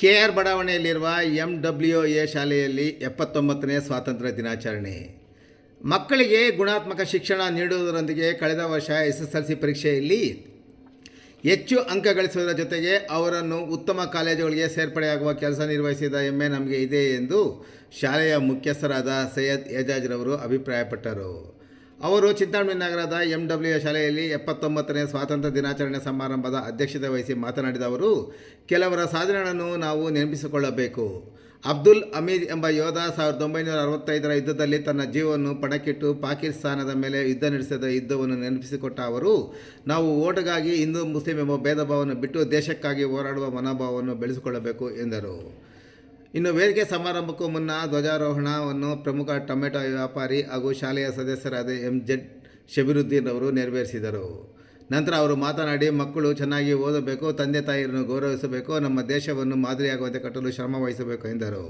K R ಬಡಾವಣೆಯಲ್ಲಿರುವ M W A ಶಾಲೆಯಲ್ಲಿ ಎಪ್ಪತ್ತೊಂಬತ್ತನೇ ಸ್ವಾತಂತ್ರ್ಯ ದಿನಾಚರಣೆ. ಮಕ್ಕಳಿಗೆ ಗುಣಾತ್ಮಕ ಶಿಕ್ಷಣ ನೀಡುವುದರೊಂದಿಗೆ ಕಳೆದ ವರ್ಷ ಎಸ್ ಎಸ್ ಎಲ್ ಸಿ ಪರೀಕ್ಷೆಯಲ್ಲಿ ಹೆಚ್ಚು ಅಂಕ ಗಳಿಸುವುದರ ಜೊತೆಗೆ ಅವರನ್ನು ಉತ್ತಮ ಕಾಲೇಜುಗಳಿಗೆ ಸೇರ್ಪಡೆಯಾಗುವ ಕೆಲಸ ನಿರ್ವಹಿಸಿದ ಹೆಮ್ಮೆ ನಮಗೆ ಇದೆ ಎಂದು ಶಾಲೆಯ ಮುಖ್ಯಸ್ಥರಾದ ಸೈಯದ್ ಏಜಾಜ್ರವರು ಅಭಿಪ್ರಾಯಪಟ್ಟರು. ಅವರು ಚಿಂತಾಮಣಿ ನಗರದ ಎಂ ಡಬ್ಲ್ಯೂ ಶಾಲೆಯಲ್ಲಿ ಎಪ್ಪತ್ತೊಂಬತ್ತನೇ ಸ್ವಾತಂತ್ರ್ಯ ದಿನಾಚರಣೆ ಸಮಾರಂಭದ ಅಧ್ಯಕ್ಷತೆ ವಹಿಸಿ ಮಾತನಾಡಿದ ಅವರು, ಕೆಲವರ ಸಾಧನೆಗಳನ್ನು ನಾವು ನೆನಪಿಸಿಕೊಳ್ಳಬೇಕು. ಅಬ್ದುಲ್ ಅಮೀದ್ ಎಂಬ ಯೋಧ ಸಾವಿರದ ಒಂಬೈನೂರ ಅರವತ್ತೈದರ ಯುದ್ಧದಲ್ಲಿ ತನ್ನ ಜೀವವನ್ನು ಪಣಕ್ಕಿಟ್ಟು ಪಾಕಿಸ್ತಾನದ ಮೇಲೆ ಯುದ್ಧ ನಡೆಸಿದ ಯುದ್ಧವನ್ನು ನೆನಪಿಸಿಕೊಟ್ಟ ಅವರು, ನಾವು ಓಟಗಾಗಿ ಹಿಂದೂ, ಮುಸ್ಲಿಂ ಎಂಬ ಭೇದ ಭಾವವನ್ನು ಬಿಟ್ಟು ದೇಶಕ್ಕಾಗಿ ಹೋರಾಡುವ ಮನೋಭಾವವನ್ನು ಬೆಳೆಸಿಕೊಳ್ಳಬೇಕು ಎಂದರು. ಇನ್ನು ವೇದಿಕೆ ಸಮಾರಂಭಕ್ಕೂ ಮುನ್ನ ಧ್ವಜಾರೋಹಣವನ್ನು ಪ್ರಮುಖ ಟೊಮೆಟೊ ವ್ಯಾಪಾರಿ ಹಾಗೂ ಶಾಲೆಯ ಸದಸ್ಯರಾದ ಎಂ ಜೆಡ್ ಶಬೀರುದ್ದೀನ್ ಅವರು ನೆರವೇರಿಸಿದರು. ನಂತರ ಅವರು ಮಾತನಾಡಿ, ಮಕ್ಕಳು ಚೆನ್ನಾಗಿ ಓದಬೇಕು, ತಂದೆ ತಾಯಿಯನ್ನು ಗೌರವಿಸಬೇಕು, ನಮ್ಮ ದೇಶವನ್ನು ಮಾದರಿಯಾಗುವಂತೆ ಕಟ್ಟಲು ಶ್ರಮ ವಹಿಸಬೇಕು ಎಂದರು.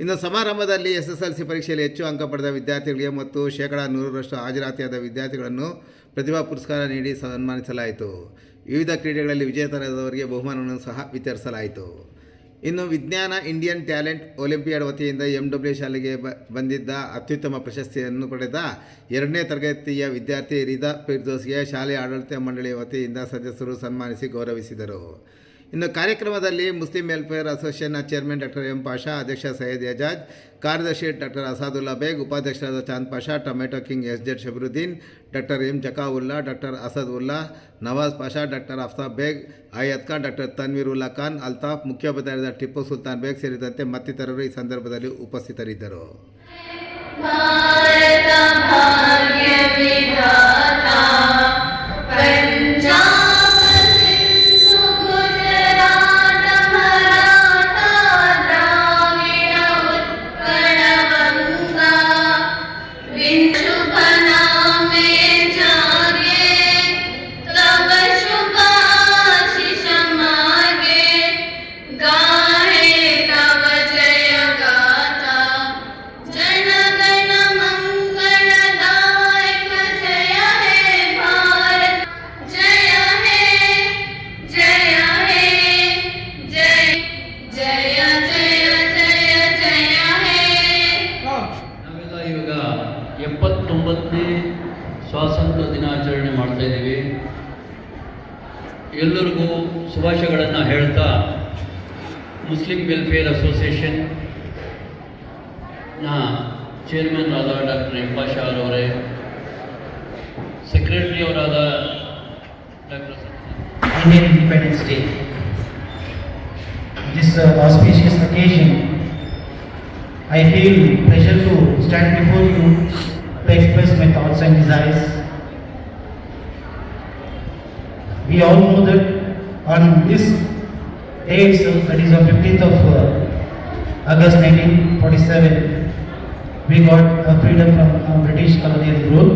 ಇನ್ನು ಸಮಾರಂಭದಲ್ಲಿ ಎಸ್ ಎಸ್ ಎಲ್ ಸಿ ಪರೀಕ್ಷೆಯಲ್ಲಿ ಹೆಚ್ಚು ಅಂಕ ಪಡೆದ ವಿದ್ಯಾರ್ಥಿಗಳಿಗೆ ಮತ್ತು ಶೇಕಡಾ ನೂರರಷ್ಟು ಹಾಜರಾತಿಯಾದ ವಿದ್ಯಾರ್ಥಿಗಳನ್ನು ಪ್ರತಿಭಾ ಪುರಸ್ಕಾರ ನೀಡಿ ಸನ್ಮಾನಿಸಲಾಯಿತು. ವಿವಿಧ ಕ್ರೀಡೆಗಳಲ್ಲಿ ವಿಜೇತರಾದವರಿಗೆ ಬಹುಮಾನವನ್ನು ಸಹ ವಿತರಿಸಲಾಯಿತು. ಇನ್ನು ವಿಜ್ಞಾನ ಇಂಡಿಯನ್ ಟ್ಯಾಲೆಂಟ್ ಒಲಿಂಪಿಯಾಡ್ ವತಿಯಿಂದ ಎಂ ಡಬ್ಲ್ಯೂ ಶಾಲೆಗೆ ಬಂದಿದ್ದ ಅತ್ಯುತ್ತಮ ಪ್ರಶಸ್ತಿಯನ್ನು ಪಡೆದ ಎರಡನೇ ತರಗತಿಯ ವಿದ್ಯಾರ್ಥಿ ರಿದಾ ಫಿರ್ದೋಸ್ಗೆ ಶಾಲೆಯ ಆಡಳಿತ ಮಂಡಳಿಯ ವತಿಯಿಂದ ಸದಸ್ಯರು ಸನ್ಮಾನಿಸಿ ಗೌರವಿಸಿದರು. ಇನ್ನು ಕಾರ್ಯಕ್ರಮದಲ್ಲಿ ಮುಸ್ಲಿಂ ವೆಲ್ಫೇರ್ ಅಸೋಸಿಯೇಷನ್ನ ಚೇರ್ಮನ್ ಡಾಕ್ಟರ್ ಎಂ ಪಾಷಾ, ಅಧ್ಯಕ್ಷ ಸೈಯದ್ ಎಜಾಜ್ ಕಾರ್ಯದರ್ಶಿ ಡಾಕ್ಟರ್ ಅಸಾದುಲ್ಲಾ ಬೇಗ್, ಉಪಾಧ್ಯಕ್ಷರಾದ Chand Pasha, tomato king S Z Shabaruddin, doctor M Zakaulla, doctor Asad Ulla Nawaz Pasha, doctor Aftab Baig Ayyad Khan doctor Tanveerulla Khan, Altaf ಮುಖ್ಯೋಪಾಧ್ಯಾಯರಾದ Tipu Sultan Baig ಸೇರಿದಂತೆ ಮತ್ತಿತರರು ಈ ಸಂದರ್ಭದಲ್ಲಿ ಉಪಸ್ಥಿತರಿದ್ದರು. ಎಲ್ಲರಿಗೂ ಶುಭಾಶಯಗಳನ್ನು ಹೇಳ್ತಾ ಮುಸ್ಲಿಂ ವೆಲ್ಫೇರ್ ಅಸೋಸಿಯೇಷನ್ ನ ಚೇರ್ಮನ್ ಆದ ಡಾಕ್ಟರ್ ಎಂಬಾಷಾ ಅವರೇ secretary ಅವರಾದ doctor Indian Independence Day. This uh, auspicious occasion, I feel pleasure to stand before you to express my thoughts and desires. We all know that on this day itself, that is on 15th of uh, August 1947, we got uh, freedom from uh, British colonial rule.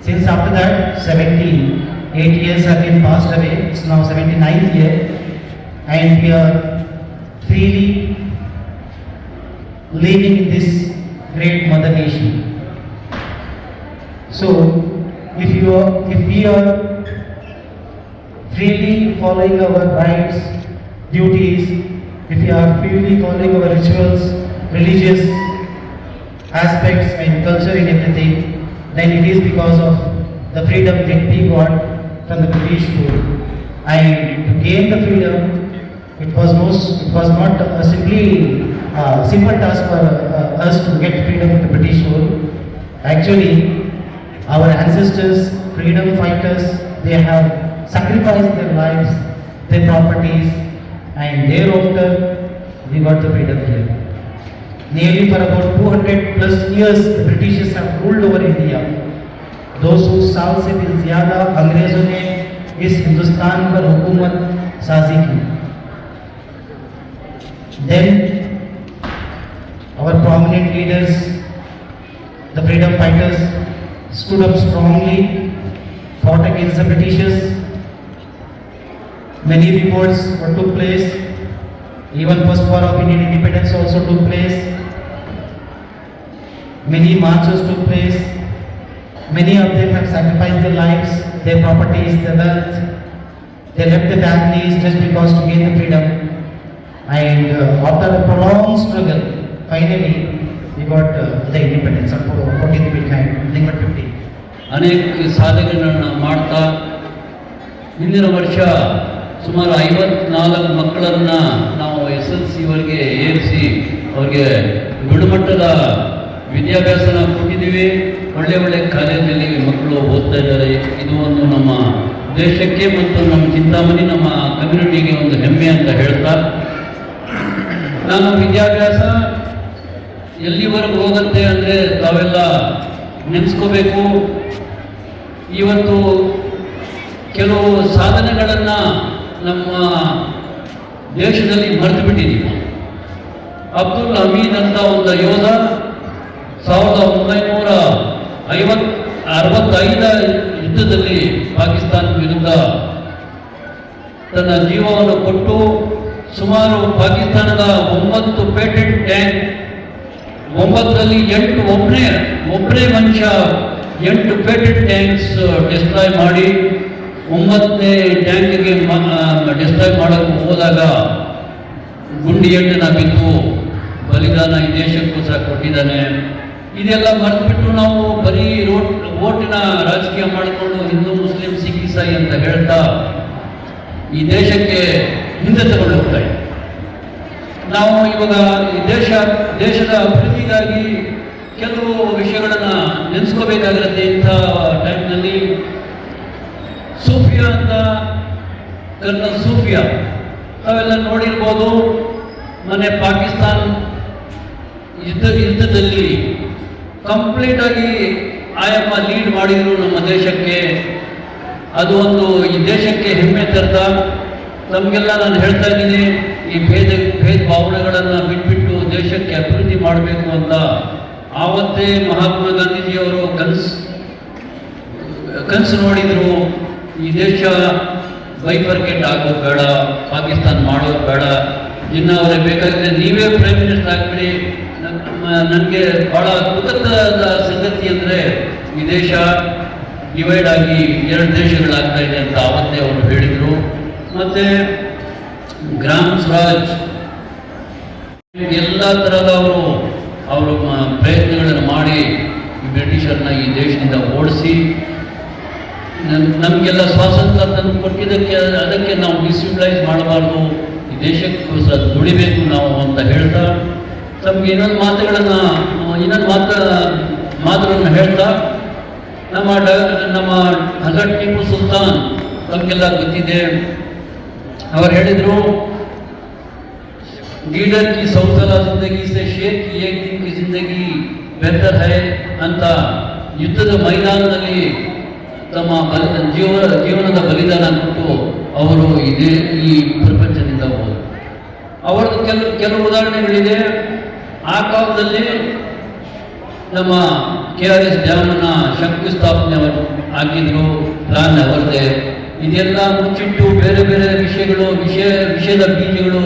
Since after that, 78 years have been passed away, it's now 79th year, and we are freely living in this great mother nation. So, if you are, if we are freely following our rights, duties, if we are freely following our rituals, religious aspects and culture in everything, then it is because of the freedom that we got from the British rule. And to gain the freedom, it was most, it was not a simply uh, simple task for uh, us to get freedom from the British rule. Actually, our ancestors, freedom fighters, they have sacrificed their lives, their properties, and thereafter we got the freedom here. Nearly for about 200 plus years, the Britishers have ruled over India. दो सौ साल से भी ज़्यादा अंग्रेज़ों ने इस हिंदुस्तान पर हुकूमत साजी की then our prominent leaders, the freedom fighters, stood up strongly, fought against the Britishers. Many revolts were took place. Even first war of Indian independence also took place. Many marches took place. Many of them have sacrificed their lives, their properties, their wealth. They left their families just because to gain the freedom. And uh, after a prolonged struggle, finally we got uh, the independence on 14th midnight, November 15. ಅನೇಕ ಸಾಧನೆಗಳನ್ನು ಮಾಡ್ತಾ ಹಿಂದಿನ ವರ್ಷ ಸುಮಾರು ಐವತ್ನಾಲ್ಕು ಮಕ್ಕಳನ್ನ ನಾವು S L ಸಿವರೆಗೆ ಏರಿಸಿ ಅವ್ರಿಗೆ ಗುಣಮಟ್ಟದ ವಿದ್ಯಾಭ್ಯಾಸನ ಕೊಟ್ಟಿದ್ದೀವಿ. ಒಳ್ಳೆ ಒಳ್ಳೆ ಕಾಲೇಜಲ್ಲಿ ಮಕ್ಕಳು ಓದ್ತಾ ಇದ್ದಾರೆ. ಇದು ಒಂದು ನಮ್ಮ ದೇಶಕ್ಕೆ ಮತ್ತು ನಮ್ಮ ಚಿಂತಾಮಣಿ ನಮ್ಮ ಕಮ್ಯುನಿಟಿಗೆ ಒಂದು ಹೆಮ್ಮೆ ಅಂತ ಹೇಳ್ತಾ. ನಾನು ವಿದ್ಯಾಭ್ಯಾಸ ಎಲ್ಲಿವರೆಗೂ ಹೋಗುತ್ತೆ ಅಂದರೆ ತಾವೆಲ್ಲ ನೆನೆಸ್ಕೋಬೇಕು. ಇವತ್ತು ಕೆಲವು ಸಾಧನೆಗಳನ್ನು ನಮ್ಮ ದೇಶದಲ್ಲಿ ಮರೆತು ಬಿಟ್ಟಿದ್ದೀವಿ. ಅಬ್ದುಲ್ ಹಮೀದ್ ಅಂತ ಒಂದು ಯೋಧ ಸಾವಿರದ ಒಂಬೈನೂರ ಐವತ್ ಅರವತ್ತೈದ ಯುದ್ಧದಲ್ಲಿ ಪಾಕಿಸ್ತಾನ ವಿರುದ್ಧ ತನ್ನ ಜೀವವನ್ನು ಕೊಟ್ಟು ಸುಮಾರು ಪಾಕಿಸ್ತಾನದ ಒಂಬತ್ತು ಪೇಟೆಂಟ್ ಟ್ಯಾಂಕ್, ಒಂಬತ್ತರಲ್ಲಿ ಎಂಟು ಒಬ್ಬನೇ ಒಬ್ಬನೇ ಮನುಷ್ಯ, ಎಂಟು ಪೇಟೆಂಟ್ ಟ್ಯಾಂಕ್ಸ್ ಡಿಸ್ಟ್ರಾಯ್ ಮಾಡಿ ಒಂಬತ್ತನೇ ಟ್ಯಾಂಕಿಗೆ ಡಿಸ್ಟ್ರಾಯ್ ಮಾಡೋಕ್ಕೆ ಹೋದಾಗ ಗುಂಡಿ ಎಣ್ಣೆನ ಬಿದ್ದು ಬಲಿದಾನ ಈ ದೇಶಕ್ಕೋಸ್ಕರ ಕೊಟ್ಟಿದ್ದಾನೆ. ಇದೆಲ್ಲ ಮರೆತುಬಿಟ್ಟು ನಾವು ಬರೀ ರೋಟ್, ಓಟಿನ ರಾಜಕೀಯ ಮಾಡಿಕೊಂಡು ಹಿಂದೂ, ಮುಸ್ಲಿಂ, ಸಿಖ್, ಇಸಾಯಿ ಅಂತ ಹೇಳ್ತಾ ಈ ದೇಶಕ್ಕೆ ಹಿಂದೆ ತಗೊಂಡು ನಾವು ಇವಾಗ ಈ ದೇಶ, ದೇಶದ ಅಭಿವೃದ್ಧಿಗಾಗಿ ಕೆಲವು ವಿಷಯಗಳನ್ನು ನೆನೆಸ್ಕೋಬೇಕಾಗಿರುತ್ತೆ ಇಂಥ ಅಂತ ಕರ್ನಲ್ ಸೂಫಿಯಾ ತಾವೆಲ್ಲ ನೋಡಿರ್ಬೋದು. ಮೊನ್ನೆ ಪಾಕಿಸ್ತಾನ್ ಯುದ್ಧ, ಯುದ್ಧದಲ್ಲಿ ಕಂಪ್ಲೀಟ್ ಆಗಿ ಆಯಮ್ಮ ಲೀಡ್ ಮಾಡಿದ್ರು ನಮ್ಮ ದೇಶಕ್ಕೆ. ಅದು ಒಂದು ಈ ದೇಶಕ್ಕೆ ಹೆಮ್ಮೆ ತರ್ತ. ನಮಗೆಲ್ಲ ನಾನು ಹೇಳ್ತಾ ಇದ್ದೀನಿ, ಈ ಭೇದ ಭೇದ ಭಾವನೆಗಳನ್ನು ಬಿಟ್ಬಿಟ್ಟು ದೇಶಕ್ಕೆ ಅಭಿವೃದ್ಧಿ ಮಾಡಬೇಕು ಅಂತ. ಆವತ್ತೇ ಮಹಾತ್ಮ ಗಾಂಧೀಜಿಯವರು ಕನಸು ಕನಸು ನೋಡಿದ್ರು. ಈ ದೇಶ ಬೈಫರ್ಕೆಟ್ ಆಗೋದು ಬೇಡ, ಪಾಕಿಸ್ತಾನ ಮಾಡೋದು ಬೇಡ. ಇನ್ನು ಅವರೇ ಬೇಕಾಗಿದೆ ನೀವೇ ಪ್ರೈಮ್ ಮಿನಿಸ್ಟರ್ ಆಗ್ಬಿಡಿ. ನನಗೆ ಬಹಳ ದುಃಖದ ಸಂಗತಿ ಅಂದರೆ ಈ ದೇಶ ಡಿವೈಡ್ ಆಗಿ ಎರಡು ದೇಶಗಳಾಗ್ತಾ ಇದೆ ಅಂತ ಅವತ್ತೇ ಅವರು ಹೇಳಿದರು. ಮತ್ತು ಗ್ರಾಮ ಸ್ವರಾಜ್, ಎಲ್ಲ ಥರದ ಅವರು ಅವರು ಪ್ರಯತ್ನಗಳನ್ನು ಮಾಡಿ ಬ್ರಿಟಿಷರನ್ನ ಈ ದೇಶದಿಂದ ಓಡಿಸಿ ನಮಗೆಲ್ಲ ಸ್ವಾತಂತ್ರ್ಯ ತಂದು ಕೊಟ್ಟಿದ್ದಕ್ಕೆ ಅದಕ್ಕೆ ನಾವು ಡಿಸ್ಯುಟಿಲೈಸ್ ಮಾಡಬಾರ್ದು. ಈ ದೇಶಕ್ಕೋಸ್ಕರ ದುಡಿಬೇಕು ನಾವು ಅಂತ ಹೇಳ್ತಾ, ತಮಗೆ ಇನ್ನೊಂದು ಮಾತುಗಳನ್ನು, ಇನ್ನೊಂದು ಮಾತ ಮಾತುಗಳನ್ನು ಹೇಳ್ತಾ, ನಮ್ಮ ಡ, ನಮ್ಮ ಹಜರತ್ ಟಿಪ್ಪು ಸುಲ್ತಾನ್ ತಮಗೆಲ್ಲ ಗೊತ್ತಿದೆ. ಅವ್ರು ಹೇಳಿದರು ಲೀಡರ್ ಕಿ ಸೌಸಲ ಜಿಂದಗಿ ಸೆ ಶೇಖ್ ಏಕ್ ಕಿ ಜಿಂದಗಿ ಬೆತ್ತರ್ ಹೈ ಅಂತ ಯುದ್ಧದ ಮೈದಾನದಲ್ಲಿ ತಮ್ಮ ಬಲಿ ಜೀವನ, ಜೀವನದ ಬಲಿದಾನ ಕೊಟ್ಟು ಅವರು ಇದೇ ಈ ಪ್ರಪಂಚದಿಂದ ಹೋದರು. ಅವರದ್ದು ಕೆಲವು ಕೆಲವು ಉದಾಹರಣೆಗಳಿದೆ. ಆ ಕಾಲದಲ್ಲಿ ನಮ್ಮ ಕೆ ಆರ್ ಎಸ್ ಡ್ಯಾಮ್ನ ಶಂಕುಸ್ಥಾಪನೆ ಆಗಿದ್ರು ಪ್ಲಾನ್ ಅವರದೇ ಇದೆಲ್ಲ ಮುಚ್ಚಿಟ್ಟು ಬೇರೆ ಬೇರೆ ವಿಷಯಗಳು, ವಿಷಯ, ವಿಷಯದ ಬೀಜಗಳು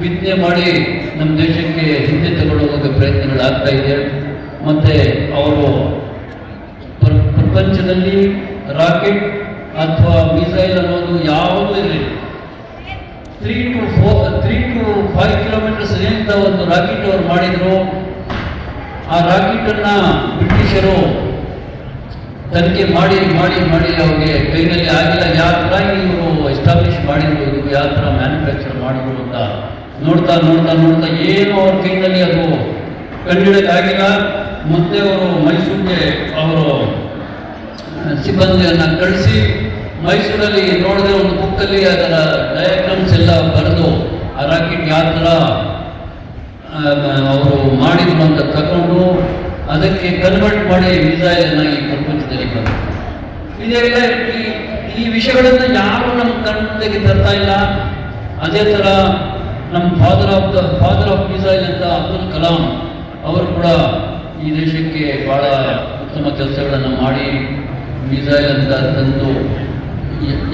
ಬಿತ್ತನೆ ಮಾಡಿ ನಮ್ಮ ದೇಶಕ್ಕೆ ಹಿಂದೆ ತಗೊಳ್ಳೋದಕ್ಕೆ ಪ್ರಯತ್ನಗಳಾಗ್ತಾ ಇದೆ. ಮತ್ತು ಅವರು ಪ್ರಪಂಚದಲ್ಲಿ ರಾಕೆಟ್ ಅಥವಾ ಮಿಸೈಲ್ ಅನ್ನೋದು ಯಾವುದೂ ಇರಲಿಲ್ಲ three to four three to five kilometres range ಒಂದು ರಾಕೆಟ್ ಅವರು ಮಾಡಿದ್ರು. ಆ ರಾಕೆಟನ್ನು ಬ್ರಿಟಿಷರು ತನಿಖೆ ಮಾಡಿ ಮಾಡಿ ಮಾಡಿ ಅವ್ರಿಗೆ ಕೈನಲ್ಲಿ ಆಗಿಲ್ಲ. ಯಾವ ಥರ ಇವರು ಎಸ್ಟಾಬ್ಲಿಷ್ ಮಾಡಿದ್ರು, ಇದು ಯಾವ ಥರ ಮ್ಯಾನುಫ್ಯಾಕ್ಚರ್ ಮಾಡಿದ್ರು ಅಂತ ನೋಡ್ತಾ ನೋಡ್ತಾ ನೋಡ್ತಾ ಏನು ಅವ್ರ ಕೈನಲ್ಲಿ ಅದು ಕಂಡುಹಿಡಿಯೋಕ್ಕಾಗಿಲ್ಲ ಮತ್ತೆ ಅವರು ಮೈಸೂರಿಗೆ ಅವರು ಸಿಬ್ಬಂದಿಯನ್ನು ಕಳಿಸಿ ಮೈಸೂರಲ್ಲಿ ನೋಡಿದ್ರೆ ಒಂದು ಬುಕ್ಕಲ್ಲಿ ಅದರ ಡಯಾಗ್ರಾಮ್ಸ್ ಎಲ್ಲ ಬರೆದು ಆ ರಾಕೆಟ್ ಯಾವ ಥರ ಅವರು ಮಾಡಿದ್ರು ಅಂತ ತಗೊಂಡು ಅದಕ್ಕೆ ಕನ್ವರ್ಟ್ ಮಾಡಿ ಮಿಸೈಲನ್ನು ಈ ಪ್ರಪಂಚದಲ್ಲಿ ಬಂದರು ಇದೆಲ್ಲ ಈ ವಿಷಯಗಳನ್ನು ಯಾರು ನಮ್ಮ ಕಣ್ಣಿಗೆ ತರ್ತಾ ಇಲ್ಲ. ಅದೇ ಥರ ನಮ್ಮ father of the father of missile ಅಂತ ಅಬ್ದುಲ್ ಕಲಾಂ ಅವರು ಕೂಡ ಈ ದೇಶಕ್ಕೆ ಭಾಳ ಉತ್ತಮ ಕೆಲಸಗಳನ್ನು ಮಾಡಿ ಮಿಸೈಲ್ ಅಂತ ತಂದು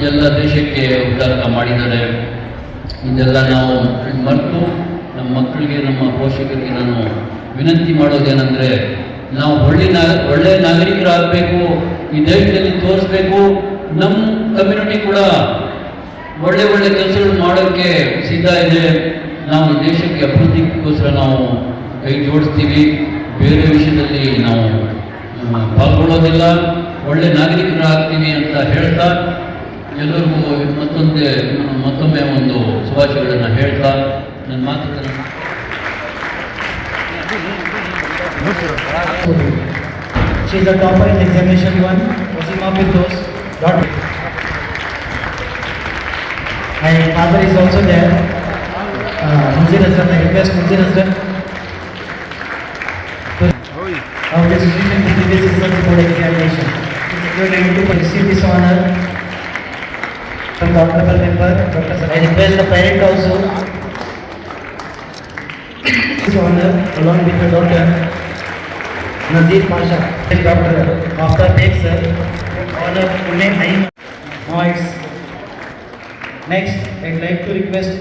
ಎಲ್ಲ ದೇಶಕ್ಕೆ ಉದ್ಧಾರಕ ಮಾಡಿದ್ದಾರೆ. ಇದೆಲ್ಲ ನಾವು ಮರೆತು ನಮ್ಮ ಮಕ್ಕಳಿಗೆ, ನಮ್ಮ ಪೋಷಕರಿಗೆ ನಾನು ವಿನಂತಿ ಮಾಡೋದೇನೆಂದರೆ ನಾವು ಒಳ್ಳೆ ನಾಗ ಒಳ್ಳೆ ನಾಗರಿಕರಾಗಬೇಕು, ಈ ದೇಶದಲ್ಲಿ ತೋರಿಸ್ಬೇಕು, ನಮ್ಮ ಕಮ್ಯುನಿಟಿ ಕೂಡ ಒಳ್ಳೆ ಒಳ್ಳೆ ಕೆಲಸಗಳು ಮಾಡೋಕ್ಕೆ ಸಿದ್ಧ ಇದೆ. ನಾವು ದೇಶಕ್ಕೆ ಅಭಿವೃದ್ಧಿಗೋಸ್ಕರ ನಾವು ಕೈ ಜೋಡಿಸ್ತೀವಿ. ಬೇರೆ ವಿಷಯದಲ್ಲಿ ನಾವು ಪಾಲ್ಗೊಳ್ಳೋದಿಲ್ಲ. ಒಳ್ಳೆ ನಾಗರಿಕರಾಗ್ತೀವಿ ಅಂತ ಹೇಳ್ತಾ ಎಲ್ಲರಿಗೂ ಮತ್ತೊಂದೇ ಮತ್ತೊಮ್ಮೆ ಒಂದು ಶುಭಾಶಯಗಳನ್ನು ಹೇಳ್ತಾ ನನ್ನ ಮಾತುಗಳನ್ನು She is a topper in examination one, Wasima Firdaus, daughter. My father is also there. Uh, Munzir Hassan, I request Munzir Hassan. Of this institution to give this result board examination. You to this honor from the honorable member, Dr. Sir. I request the parent also. Honor along with the daughter. Nazir Pasha, Dr. After Beg sir, honor Pune High Noise. Next, I'd like to request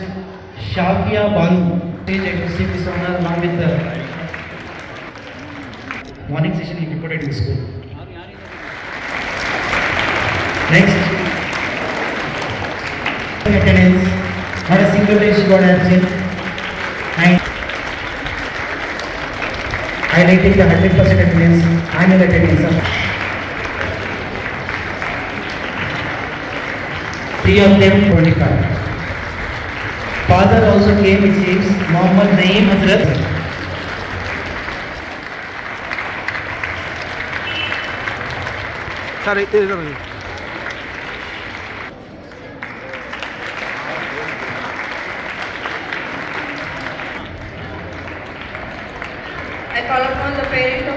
Shafia Banu, stage and this honor along with the morning session he reported in school. Next, attendance. Not a single day she got absent. And highlighting the 100% attendance, annual attendance of three of them 25. Father also came with his Muhammad Naeem Hazrat. Sorry, it is పొలం వాళ్ళ parent